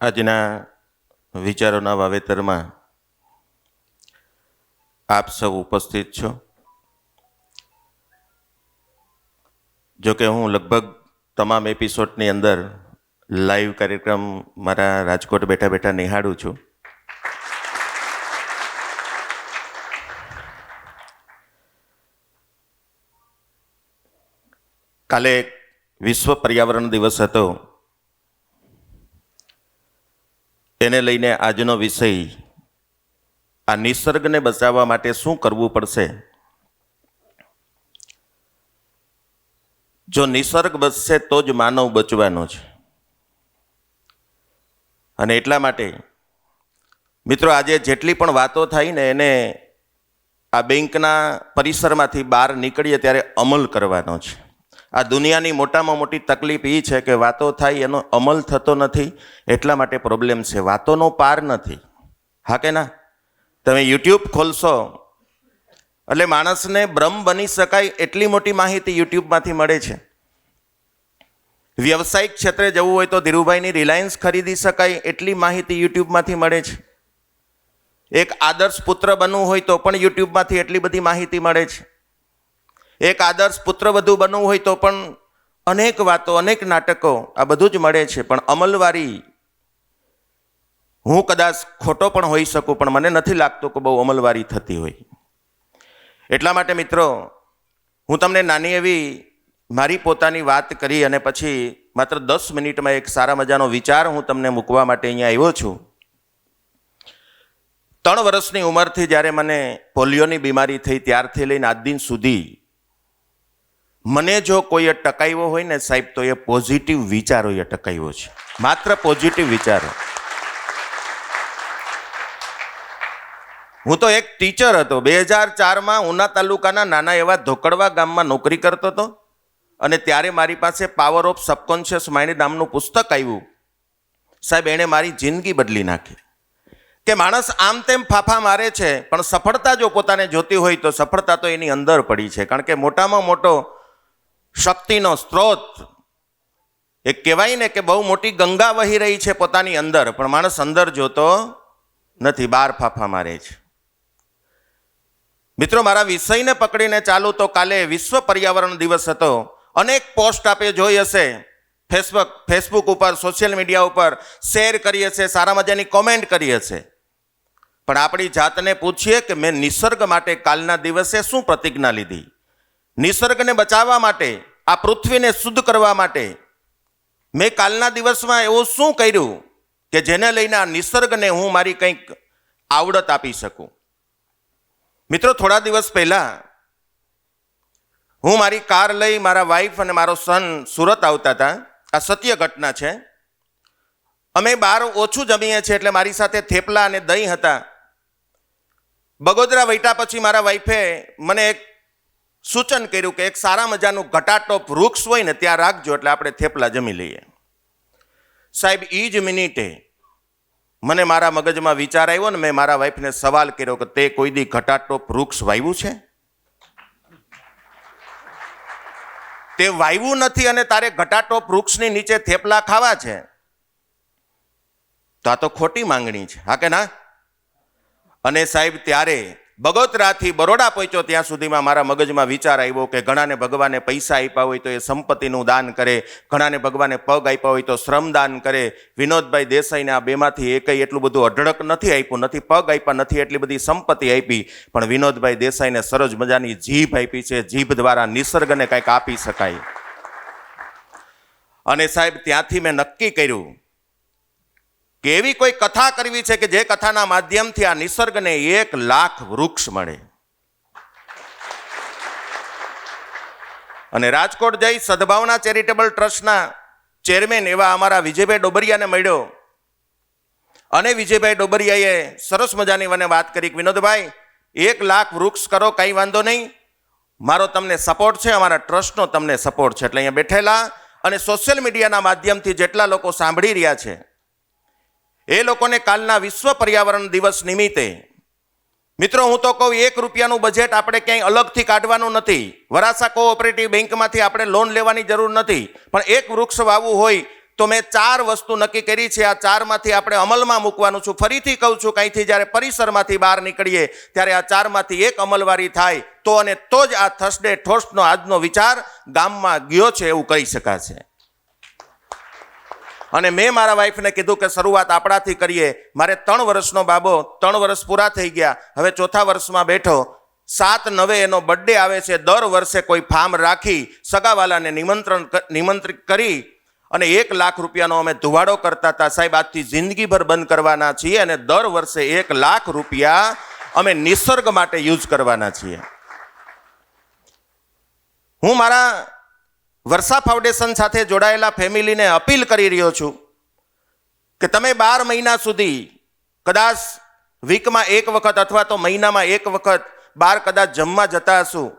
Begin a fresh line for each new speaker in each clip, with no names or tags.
આજના વિચારોના વાવેતરમાં આપ સૌ ઉપસ્થિત છો. જો કે હું લગભગ તમામ એપિસોડની અંદર લાઈવ કાર્યક્રમ મારા રાજકોટ બેઠા બેઠા નિહાળું છું. કાલે વિશ્વ પર્યાવરણ દિવસ હતો. એને લઈને આજનો વિષય, આ નિસર્ગને બચાવવા માટે શું કરવું પડશે? જો નિસર્ગ બચશે તો જ માનવ બચવાનો છે. અને એટલા માટે, મિત્રો આજે જેટલી પણ વાતો થાય ને એને આ બેંકના પરિસરમાંથી બહાર નીકળીએ ત્યારે અમલ કરવાનો છે. આ દુનિયાની મોટામાં મોટી તકલીફ એ છે કે વાતો થાય એનો અમલ થતો નથી, એટલા માટે પ્રોબ્લેમ છે. વાતોનો પાર નથી. હા કે ના? તમે યુટ્યુબ ખોલશો, એટલે માણસને બ્રહ્મ બની શકાય એટલી મોટી માહિતી યુટ્યુબમાંથી મળે છે. વ્યવસાયિક ક્ષેત્રે જવું હોય તો ધીરુભાઈની રિલાયન્સ ખરીદી શકાય એટલી માહિતી યુટ્યુબમાંથી મળે છે. એક આદર્શ પુત્ર બનવું હોય તો પણ યુટ્યુબમાંથી એટલી બધી માહિતી મળે છે. એક આદર્શ પુત્ર વધુ બનવું હોય તો પણ અનેક વાતો, અનેક નાટકો આ બધું જ મળે છે. પણ અમલવારી હું કદાચ ખોટો પણ હોઈ શકું, પણ મને નથી લાગતું કે બહુ અમલવારી થતી હોય. એટલા માટે મિત્રો, હું તમને નાની એવી મારી પોતાની વાત કરી અને પછી માત્ર દસ મિનિટમાં એક સારા મજાનો વિચાર હું તમને મૂકવા માટે અહીંયા આવ્યો છું. ત્રણ વર્ષની ઉંમરથી જ્યારે મને પોલિયોની બીમારી થઈ, ત્યારથી લઈને આજ દિન સુધી મને જો કોઈએ ટકાવ્યો હોય ને સાહેબ, તો એ પોઝિટિવ વિચારોએ ટકાવ્યો છે. માત્ર પોઝિટિવ વિચારો. હું તો એક ટીચર હતો. બે હજાર ચારમાં ઉના તાલુકાના નાના એવા ધોકડવા ગામમાં નોકરી કરતો હતો અને ત્યારે મારી પાસે પાવર ઓફ સબકોન્શિયસ માઇન્ડ નામનું પુસ્તક આવ્યું. સાહેબ, એણે મારી જિંદગી બદલી નાખી. કે માણસ આમ તેમ ફાફા મારે છે, પણ સફળતા જો પોતાને જોતી હોય તો સફળતા તો એની અંદર પડી છે. કારણ કે મોટામાં મોટો શક્તિનો સ્ત્રોત. એ કહેવાય ને કે બહુ મોટી ગંગા વહી રહી છે પોતાની અંદર, પણ માણસ અંદર જોતો નથી, બાર ફાફા મારે છે. મિત્રો, મારા વિષયને પકડીને ચાલુ તો કાલે વિશ્વ પર્યાવરણ દિવસ હતો. અનેક પોસ્ટ આપે જોઈ હશે. ફેસબુક ફેસબુક ઉપર સોશિયલ મીડિયા ઉપર શેર કરી હશે, સારા મજાની કોમેન્ટ કરી હશે. પણ આપણી જાતને પૂછીએ કે મેં નિસર્ગ માટે કાલના દિવસે શું પ્રતિજ્ઞા લીધી? નિસર્ગને બચાવવા માટે, આ પૃથ્વીને શુદ્ધ કરવા માટે મેં કાલના દિવસમાં એવું શું કર્યું કે જેને લઈને આ નિસર્ગને હું મારી કંઈક આવડત આપી શકું? મિત્રો, થોડા દિવસ પહેલાં હું મારી કાર લઈ મારા વાઈફ અને મારો સન સુરત આવતા હતા. આ સત્ય ઘટના છે. અમે બહાર ઓછું જમીએ છીએ એટલે મારી સાથે થેપલા અને દહીં હતા. બગોદરા વૈટા પછી મારા વાઈફે મને એક સૂચન કર્યું કે એક સારા મજાનું ઘટાટોપ વૃક્ષ હોય ને ત્યાં રાખજો એટલે આપણે થેપલા જમી લઈએ. સાહેબ એ જ મિનિટે મને મારા મગજમાં વિચાર આવ્યો ને મેં મારા વાઈફને સવાલ કર્યો કે તે કોઈ દી ઘટાટોપ વૃક્ષ વાવ્યું છે? તે વાવ્યું નથી અને તારે ઘટાટોપ વૃક્ષની નીચે થેપલા ખાવા છે? તો આ તો ખોટી માંગણી છે. હા કે ના? અને સાહેબ, ત્યારે બગોતરાથી બરોડા પહોંચ્યો ત્યાં સુધીમાં મારા મગજમાં વિચાર આવ્યો કે ઘણાને ભગવાને પૈસા આપ્યા હોય તો એ સંપત્તિનું દાન કરે, ઘણાને ભગવાને પગ આપ્યા હોય તો શ્રમદાન કરે. વિનોદભાઈ દેસાઈને આ બેમાંથી એકઈ એટલું બધું અઢળક નથી આપ્યું, નથી પગ આપ્યા, નથી એટલી બધી સંપત્તિ આપી, પણ વિનોદભાઈ દેસાઈને સરસ મજાની જીભ આપી છે, જીભ દ્વારા નિસર્ગને કંઈક આપી શકાય. અને સાહેબ, ત્યાંથી મેં નક્કી કર્યું કે એવી કોઈ કથા કરવી છે કે જે કથાના માધ્યમથી આ નિસર્ગને એક લાખ વૃક્ષ મળે? અને રાજકોટ જઈ સદભાવના ચેરિટેબલ ટ્રસ્ટના ચેરમેન એવા અમારા વિજયભાઈ ડોબરિયાને મળ્યો. અને વિજયભાઈ ડોબરિયાએ સરસ મજાની મને વાત કરી વિનોદભાઈ, એક લાખ વૃક્ષ કરો, કંઈ વાંધો નહીં. મારો તમને સપોર્ટ છે, અમારા ટ્રસ્ટનો તમને સપોર્ટ છે. એટલે અહીંયા બેઠેલા અને સોશિયલ મીડિયાના માધ્યમથી જેટલા લોકો સાંભળી રહ્યા છે એ લોકોને કાલના વિશ્વ પર્યાવરણ દિવસ નિમિત્તે. મિત્રો, હું તો કહું, એક રૂપિયાનું બજેટ આપણે ક્યાંય અલગથી કાઢવાનું નથી. વરાસા કોઓપરેટિવ બેંકમાંથી આપણે લોન લેવાની જરૂર નથી. પણ એક વૃક્ષ વાવવું હોય તો મેં ચાર વસ્તુ નક્કી કરી છે. આ ચારમાંથી આપણે અમલમાં મૂકવાનું છું. ફરીથી કહું છું કંઈથી જ્યારે પરિસરમાંથી બહાર નીકળીએ, ત્યારે આ ચારમાંથી એક અમલવારી થાય તો અને તો જ આ થર્સડે ઠોસનો આજનો વિચાર ગામમાં ગયો છે એવું કહી શકાશે. અને મેં મારા વાઈફને કીધું કે શરૂઆત આપણાથી કરીએ. મારે ત્રણ વર્ષનો બાબો, ત્રણ વર્ષ પૂરા થઈ ગયા. હવે ચોથા વર્ષમાં બેઠો. સાત નવે એનો બર્થડે આવે છે. દર વર્ષે કોઈ ફાર્મ રાખી સગાવાલાને નિમંત્રણ નિમંત્રિત કરી અને એક લાખ રૂપિયાનો અમે ધુવાડો કરતા હતા. સાહેબ, આજથી જિંદગીભર બંધ કરવાના છીએ અને દર વર્ષે એક લાખ રૂપિયા અમે નિસર્ગ માટે યુઝ કરવાના છીએ. હું મારા વર્ષા ફાઉન્ડેશન સાથે જોડાયેલા ફેમિલીને અપીલ કરી રહ્યો છું કે તમે બાર મહિના સુધી કદાચ વીકમાં એક વખત અથવા તો મહિનામાં એક વખત બાર કદાચ જમવા જતા હશું.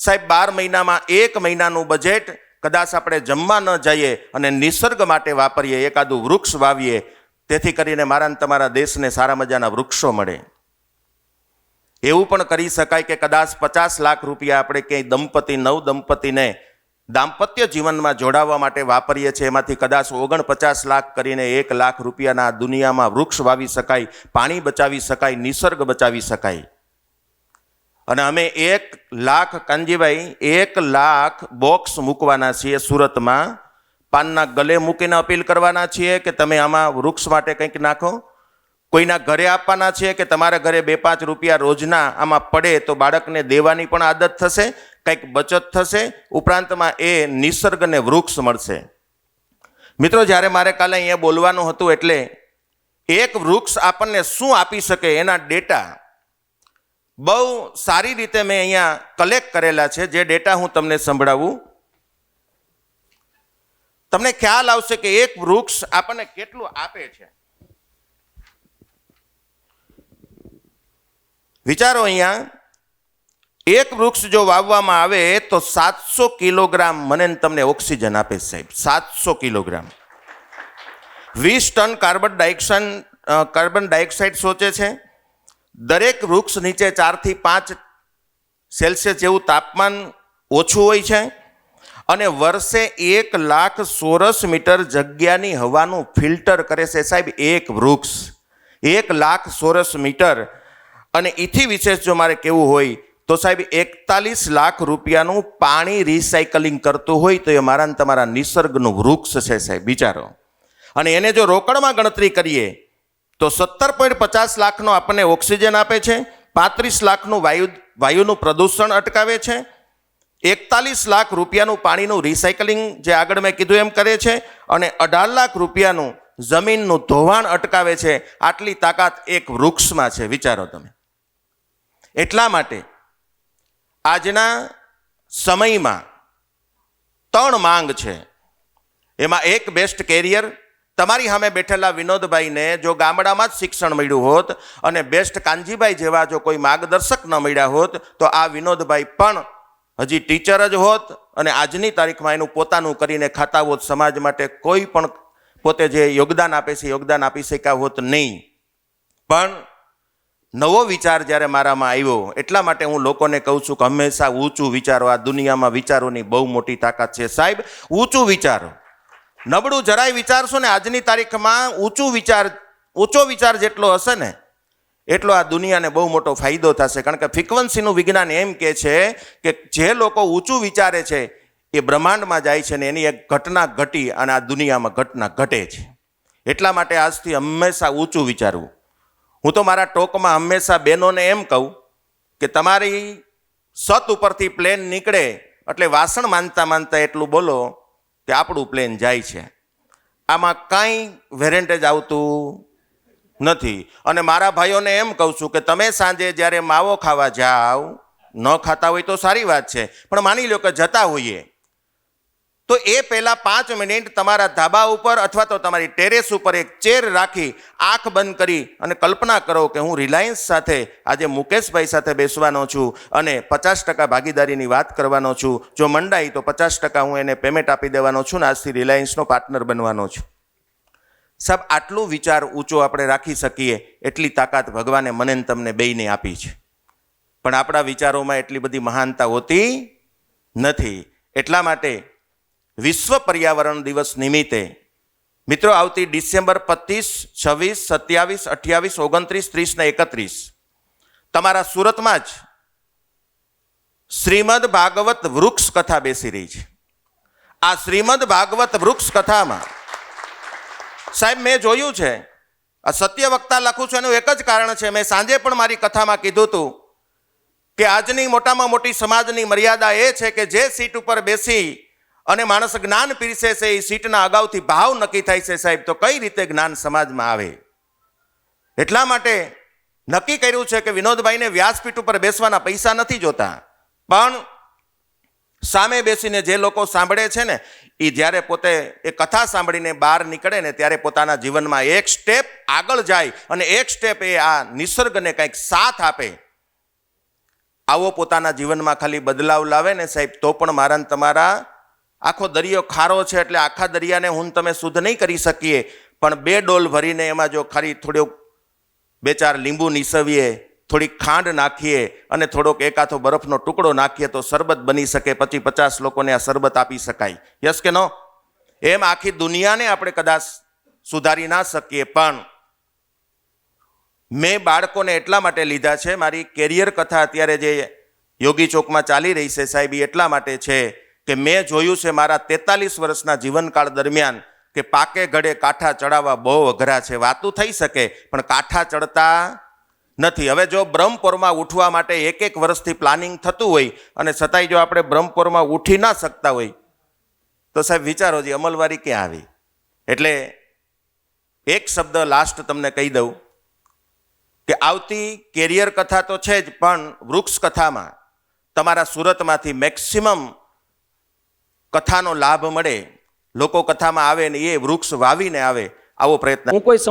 સાહેબ, બાર મહિનામાં એક મહિનાનું બજેટ કદાચ આપણે જમવા ન જઈએ અને નિસર્ગ માટે વાપરીએ, એકાદું વૃક્ષ વાવીએ, તેથી કરીને મારા તમારા દેશને સારા મજાના વૃક્ષો મળે. એવું પણ કરી શકાય કે કદાચ પચાસ લાખ રૂપિયા આપણે ક્યાંય દંપતી, નવ દંપતીને દાંપત્ય જીવનમાં જોડાવા માટે વાપરીએ છીએ. એમાંથી કદાચ ઓગણપચાસ લાખ કરીને એક લાખ રૂપિયાના દુનિયામાં વૃક્ષ વાવી શકાય, પાણી બચાવી શકાય, નિસર્ગ બચાવી શકાય. અને અમે એક લાખ કાનજીભાઈ, એક લાખ બોક્સ મૂકવાના છીએ સુરતમાં. પાનના ગલે મૂકીને અપીલ કરવાના છીએ કે તમે આમાં વૃક્ષ માટે કંઈક નાખો. કોઈના ઘરે આપવાના છે કે તમારા ઘરે બે પાંચ રૂપિયા રોજના આમાં પડે તો બાળકને દેવાની પણ આદત થશે, કંઈક બચત થશે, ઉપરાંતમાં એ નિસર્ગને વૃક્ષ મળશે. મિત્રો, જ્યારે મારે કાલે અહીંયા બોલવાનું હતું એટલે એક વૃક્ષ આપણને શું આપી શકે એના ડેટા બહુ સારી રીતે મેં અહીંયા કલેક્ટ કરેલા છે, જે ડેટા હું તમને સંભળાવું. તમને ખ્યાલ આવશે કે એક વૃક્ષ આપણને કેટલું આપે છે. વિચારો અહીંયા. એક વૃક્ષ જો વાવવામાં આવે તો સાતસો કિલોગ્રામ મને તમને ઓક્સિજન આપે સાહેબ. સાતસો કિલોગ્રામ. વીસ ton carbon dioxide carbon dioxide સોચે છે. દરેક વૃક્ષ નીચે ચારથી પાંચ સેલ્સિયસ જેવું તાપમાન ઓછું હોય છે અને વર્ષે એક લાખ ચોરસ મીટર જગ્યાની હવાનું ફિલ્ટર કરે છે સાહેબ એક વૃક્ષ. એક લાખ ચોરસ મીટર અને એથી વિશેષ જો મારે કેવું હોય, તો સાહેબ એકતાલીસ લાખ રૂપિયાનું પાણી રિસાયકલિંગ કરતું હોય, તો એ મારા તમારા નિસર્ગનું વૃક્ષ છે સાહેબ, વિચારો. અને એને જો રોકડમાં ગણતરી કરીએ, તો સત્તર પોઈન્ટ પચાસ લાખનો આપણને ઓક્સિજન આપે છે, પાંત્રીસ લાખનું વાયુ, વાયુનું પ્રદૂષણ અટકાવે છે, એકતાલીસ લાખ રૂપિયાનું પાણીનું રિસાયકલિંગ જે આગળ મેં કીધું એમ કરે છે, અને અઢાર લાખ રૂપિયાનું જમીનનું ધોવાણ અટકાવે છે, આટલી તાકાત એક વૃક્ષમાં છે, વિચારો તમે. એટલા માટે આજના સમયમાં ત્રણ માંગ છે. એમાં એક બેસ્ટ કેરિયર તમારી સામે બેઠેલા વિનોદભાઈને જો ગામડામાં જ શિક્ષણ મળ્યું હોત અને બેસ્ટ કાનજીભાઈ જેવા જો કોઈ માર્ગદર્શક ન મળ્યા હોત, તો આ વિનોદભાઈ પણ હજી ટીચર જ હોત અને આજની તારીખમાં એનું પોતાનું કરીને ખાતા હોત, સમાજ માટે કોઈ પણ પોતે જે યોગદાન આપે છે, યોગદાન આપી શક્યા હોત નહીં. પણ નવો વિચાર જ્યારે મારામાં આવ્યો, એટલા માટે હું લોકોને કહું છું કે હંમેશા ઊંચું વિચારો. આ દુનિયામાં વિચારોની બહુ મોટી તાકાત છે. સાહેબ, ઊંચું વિચારો. નબળું જરાય વિચારશો ને આજની તારીખમાં ઊંચું વિચાર, ઊંચો વિચાર જેટલો હશે ને, એટલો આ દુનિયાને બહુ મોટો ફાયદો થશે. કારણ કે ફ્રિકવન્સીનું વિજ્ઞાન એમ કે છે કે જે લોકો ઊંચું વિચારે છે, એ બ્રહ્માંડમાં જાય છે ને એની એક ઘટના ઘટી અને આ દુનિયામાં ઘટના ઘટે છે. એટલા માટે આજથી હંમેશા ઊંચું વિચારવું. હું તો મારા ટોકમાં હંમેશા બહેનોને એમ કહું કે તમારી સત ઉપરથી પ્લેન નીકળે એટલે વાસણ માનતા માનતા એટલું બોલો કે આપણું પ્લેન જાય છે. આમાં કાંઈ વેરેન્ટેજ આવતું નથી. અને મારા ભાઈઓને એમ કહું છું કે તમે સાંજે જ્યારે માવો ખાવા જાઓ, ન ખાતા હોય તો સારી વાત છે. પણ માની લો કે જતા હોઈએ. તો એ પહેલાં પાંચ મિનિટ તમારા ધાબા ઉપર અથવા તો તમારી ટેરેસ ઉપર એક ચેર રાખી આંખ બંધ કરી અને કલ્પના કરો કે હું રિલાયન્સ સાથે આજે મુકેશભાઈ સાથે બેસવાનો છું અને પચાસ ટકા ભાગીદારીની વાત કરવાનો છું. જો મંડાઈ તો પચાસ ટકા હું એને પેમેન્ટ આપી દેવાનો છું ને આજથી રિલાયન્સનો પાર્ટનર બનવાનો છું. સાહેબ, આટલો વિચાર ઊંચો આપણે રાખી શકીએ એટલી તાકાત ભગવાને મને તમને બેયને આપી છે. પણ આપણા વિચારોમાં એટલી બધી મહાનતા હોતી નથી. એટલા માટે વિશ્વ પર્યાવરણ દિવસ નિમિત્તે, મિત્રો, આવતી ડિસેમ્બર પચીસ, છવ્વીસ, સત્યાવીસ, અઠ્યાવીસ, ઓગણત્રીસ, ત્રીસ ને એકત્રીસ, તમારા સુરતમાં જ શ્રીમદ ભાગવત વૃક્ષ કથા બેસી રહી છે. આ શ્રીમદ ભાગવત વૃક્ષ કથામાં, સાહેબ, મેં જોયું છે, આ સત્ય વક્તા લખું છું, એનું એક જ કારણ છે, મેં સાંજે પણ મારી કથામાં કીધું હતું કે આજની મોટામાં મોટી સમાજની મર્યાદા એ છે કે જે સીટ ઉપર બેસી અને માણસ જ્ઞાન પીરસે છે, એ સીટના અગાઉથી ભાવ નક્કી થાય છે સાહેબ, તો કઈ રીતે જ્ઞાન સમાજમાં આવે? એટલા માટે નક્કી કર્યું છે કે વિનોદભાઈને વ્યાસપીઠ ઉપર બેસવાના પૈસા નથી જોતા. પણ સામે બેસીને જે લોકો સાંભળે છે ને એ જ્યારે પોતે એ કથા સાંભળીને બહાર નીકળે ને, ત્યારે પોતાના જીવનમાં એક સ્ટેપ આગળ જાય અને એક સ્ટેપ એ આ નિસર્ગને કંઈક સાથ આપે. આવો પોતાના જીવનમાં ખાલી બદલાવ લાવે ને સાહેબ, તો પણ મારા તમારા આખો દરિયો ખારો છે એટલે આખા દરિયાને હું તમે શુદ્ધ નહીં કરી શકીએ, પણ બે ડોલ ભરીને એમાં જો ખાલી થોડુંક બે ચાર લીંબુ નીસવીએ, થોડીક ખાંડ નાખીએ અને થોડોક એકાથો બરફનો ટુકડો નાખીએ તો શરબત બની શકે પછી પચાસ લોકોને આ શરબત આપી શકાય. યસ કે નો એમ આખી દુનિયાને આપણે કદાચ સુધારી ના શકીએ, પણ મેં બાળકોને એટલા માટે લીધા છે, મારી કેરિયર કથા અત્યારે જે યોગી ચોકમાં ચાલી રહી છે સાહેબ એટલા માટે છે કે મેં જોયું છે મારા તેતાલીસ વર્ષના જીવનકાળ દરમિયાન કે પાકે ઘડે કાંઠા ચડાવવા બહુ અઘરા છે. વાતું થઈ શકે, પણ કાંઠા ચડતા નથી. હવે જો બ્રહ્મપોરમાં ઉઠવા માટે એક એક વર્ષથી પ્લાનિંગ થતું હોય અને છતાંય જો આપણે બ્રહ્મપોરમાં ઉઠી ના શકતા હોય, તો સાહેબ વિચારો જે, અમલવારી ક્યાં આવી? એટલે એક શબ્દ લાસ્ટ તમને કહી દઉં કે આવતી કેરિયર કથા તો છે જ, પણ વૃક્ષ કથામાં તમારા સુરતમાંથી મેક્સિમમ કથાનો લાભ મળે, લોકો કથામાં આવે ને એ વૃક્ષ વાવીને આવે, આવો પ્રયત્ન
હું કોઈ